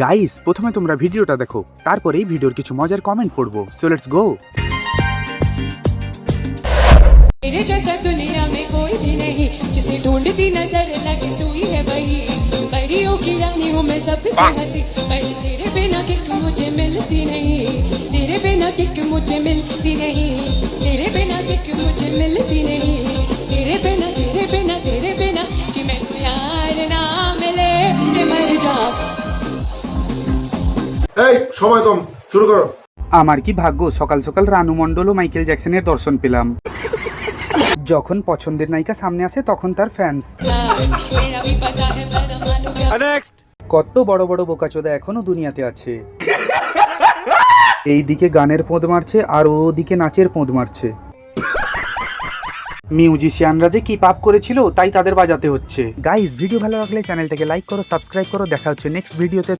Guys প্রথমে তোমরা ভিডিওটা দেখো তারপরেই ভিডিওর কিছু মজার কমেন্ট পড়বো সো লেটস গো तेरे जैसा दुनिया में कोई भी नहीं जिसे ढूंढती नजर लगे तू ही है वही बड़ियों की रानी हूँ मैं सबसे हंसी पर तेरे बिना किक मुझे मिलती नहीं तेरे बिना किक मुझे मिलती नहीं तेरे बिना किक मुझे मिलती नहीं तेरे बिना तेरे बिना तेरे बिना जी मैं प्यार এই, সময় কম, শুরু করো। আমার কি ভাগ্য? সকাল সকাল রানু মণ্ডল ও মাইকেল জ্যাকসনের দর্শন পেলাম। যখন পছন্দের নায়িকা সামনে আসে, তখন তার ফ্যান্স কত বড় বড় বোকাচোদা এখনও দুনিয়াতে আছে। এইদিকে গানের পোঁদ মারছে, আর ওদিকে নাচের পোঁদ মারছে। মিউজিশিয়ানরা যে কি পাপ করেছিল, তাই তাদের বাজাতে হচ্ছে। গাইস ভিডিও ভালো লাগলে চ্যানেলটাকে লাইক করো সাবস্ক্রাইব করো, দেখা হচ্ছে নেক্সট ভিডিওতে